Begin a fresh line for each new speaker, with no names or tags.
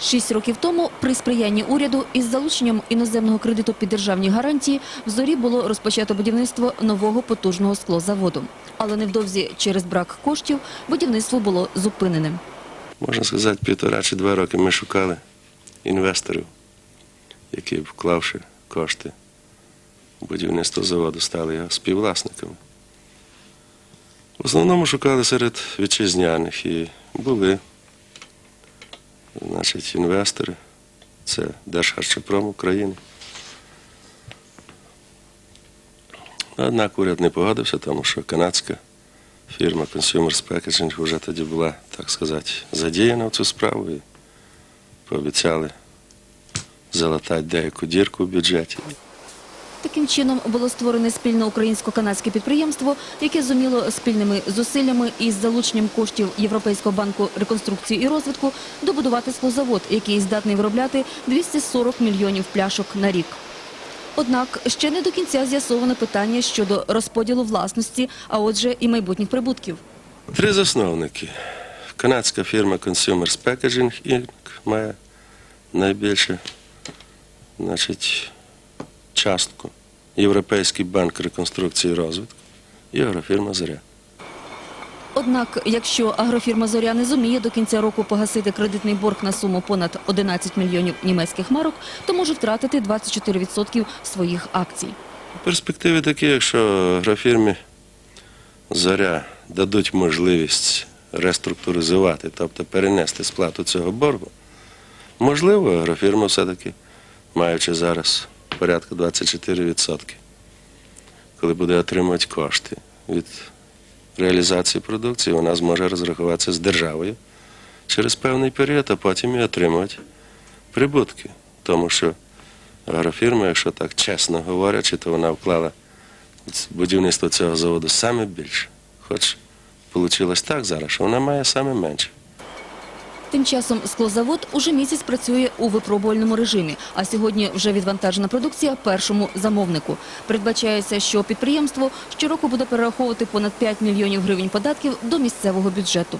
Шість років тому при сприянні уряду із залученням іноземного кредиту під державні гарантії в зорі було розпочато будівництво нового потужного склозаводу. Але невдовзі через брак коштів будівництво було зупиненим.
Можна сказати, півтора чи два роки ми шукали інвесторів, які, вклавши кошти в будівництво заводу, стали його співвласниками. В основному шукали серед вітчизняних і були значить, інвестори. Це Держхарчопром України. Однак уряд не погодився, тому що канадська фірма Consumers Packaging вже тоді була, так сказати, задіяна в цю справу і пообіцяли залатати деяку дірку в бюджеті.
Таким чином було створене спільне українсько-канадське підприємство, яке зуміло спільними зусиллями із залученням коштів Європейського банку реконструкції і розвитку добудувати склозавод, який здатний виробляти 240 мільйонів пляшок на рік. Однак ще не до кінця з'ясоване питання щодо розподілу власності, а отже і майбутніх прибутків.
Три засновники. Канадська фірма Consumers Packaging Inc. має найбільше значить, частку. Європейський банк реконструкції і розвитку і агрофірма Зоря.
Однак, якщо агрофірма «Зоря» не зуміє до кінця року погасити кредитний борг на суму понад 11 мільйонів німецьких марок, то може втратити 24% своїх акцій.
Перспективи такі, якщо агрофірмі Зоря дадуть можливість реструктуризувати, тобто перенести сплату цього боргу, можливо, агрофірма все-таки, маючи зараз порядка 24%, коли буде отримувати кошти від реалізації продукції, вона зможе розрахуватися з державою через певний період, а потім і отримувати прибутки. Тому що агрофірма, якщо так чесно говорячи, то вона вклала будівництво цього заводу саме більше. Хоч вийшло так зараз, що вона має саме менше.
Тим часом склозавод уже місяць працює у випробувальному режимі, а сьогодні вже відвантажена продукція першому замовнику. Передбачається, що підприємство щороку буде перераховувати понад 5 мільйонів гривень податків до місцевого бюджету.